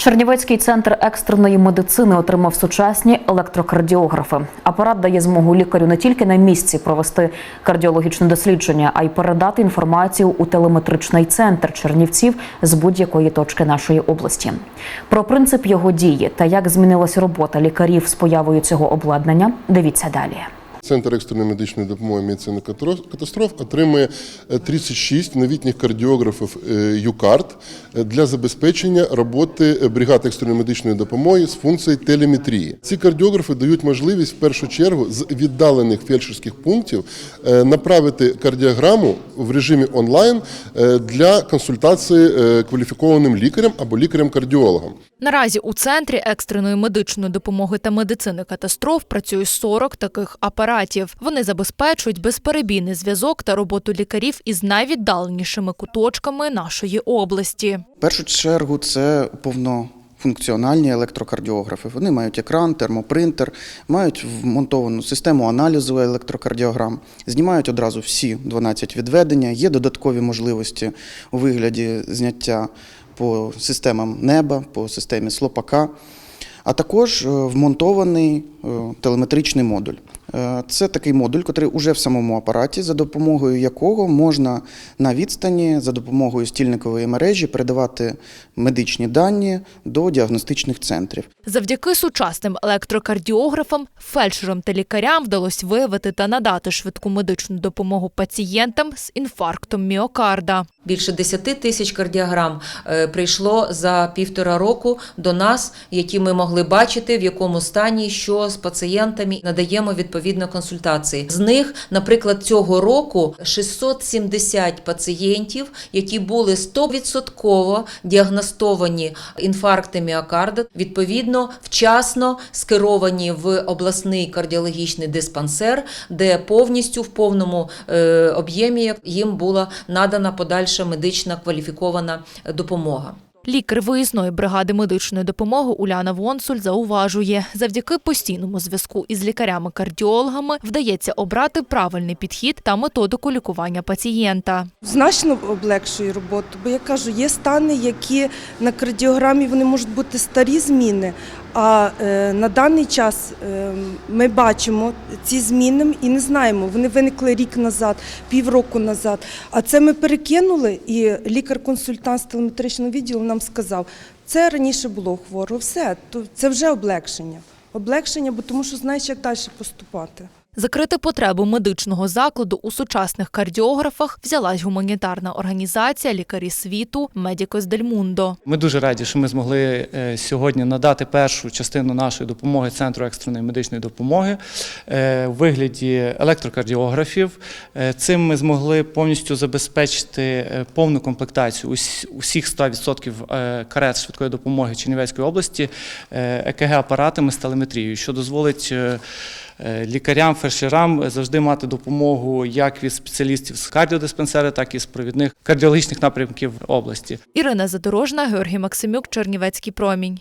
Чернівецький центр екстреної медицини отримав сучасні електрокардіографи. Апарат дає змогу лікарю не тільки на місці провести кардіологічне дослідження, а й передати інформацію у телеметричний центр Чернівців з будь-якої точки нашої області. Про принцип його дії та як змінилась робота лікарів з появою цього обладнання. Дивіться далі. Центр екстреної медичної допомоги медицини катастроф отримує е, 36 новітніх кардіографів е, ЮКАРТ е, для забезпечення роботи е, бригад екстреної медичної допомоги з функцією телеметрії. Ці кардіографи дають можливість в першу чергу з віддалених фельдшерських пунктів е, направити кардіограму в режимі онлайн е, для консультації е, кваліфікованим лікарем або лікарем-кардіологом. Наразі у центрі екстреної медичної допомоги та медицини катастроф працює 40 таких апаратів. Вони забезпечують безперебійний зв'язок та роботу лікарів із найвіддаленішими куточками нашої області. В першу чергу це повнофункціональні електрокардіографи. Вони мають екран, термопринтер, мають вмонтовану систему аналізу електрокардіограм, знімають одразу всі 12 відведення. Є додаткові можливості у вигляді зняття по системам неба, по системі слопака. А також е, вмонтований е, телеметричний модуль. Е, Це такий модуль, який уже в самому апараті, за допомогою якого можна на відстані за допомогою стільникової мережі передавати медичні дані до діагностичних центрів. Завдяки сучасним електрокардіографам, фельдшерам та лікарям вдалося виявити та надати швидку медичну допомогу пацієнтам з інфарктом міокарда. Більше 10 тисяч кардіограм е, прийшло за півтора року до нас, які ми могли бачити, в якому стані що з пацієнтами надаємо відповідно консультації. З них, наприклад, цього року 670 пацієнтів, які були 100% діагностовані інфаркти міокарда, відповідно вчасно скеровані в обласний кардіологічний диспансер, де повністю в повному е, об'ємі їм була надана подальша медична кваліфікована допомога. Лікар виїзної бригади медичної допомоги Уляна Вонсуль зауважує, завдяки постійному зв'язку із лікарями-кардіологами вдається обрати правильний підхід та методику лікування пацієнта. Значно облегшує роботу, бо я кажу, є стани, які на кардіограмі вони можуть бути старі зміни. А е, на даний час е, ми бачимо ці зміни і не знаємо. Вони виникли рік назад, півроку назад. А це ми перекинули, і лікар-консультант з телеметричного відділу нам сказав, це раніше було хворо, все, то це вже облегшення. Облегшення, бо тому що знаєш, як далі поступати. Закрити потребу медичного закладу у сучасних кардіографах взялась гуманітарна організація Лікарі світу Медікос Дель Мундо. Ми дуже раді, що ми змогли е, сьогодні надати першу частину нашої допомоги центру екстреної медичної допомоги е, в вигляді електрокардіографів. Е, Цим ми змогли повністю забезпечити повну комплектацію усіх 100% е, карет швидкої допомоги Чернівецької області ЕКГ-апаратами з телеметрією, що дозволить. Е, Лікарям, фельдшерам завжди мати допомогу як від спеціалістів з кардіодиспансера, так і з провідних кардіологічних напрямків області. Ірина Задорожна, Георгій Максимюк, Чернівецький промінь.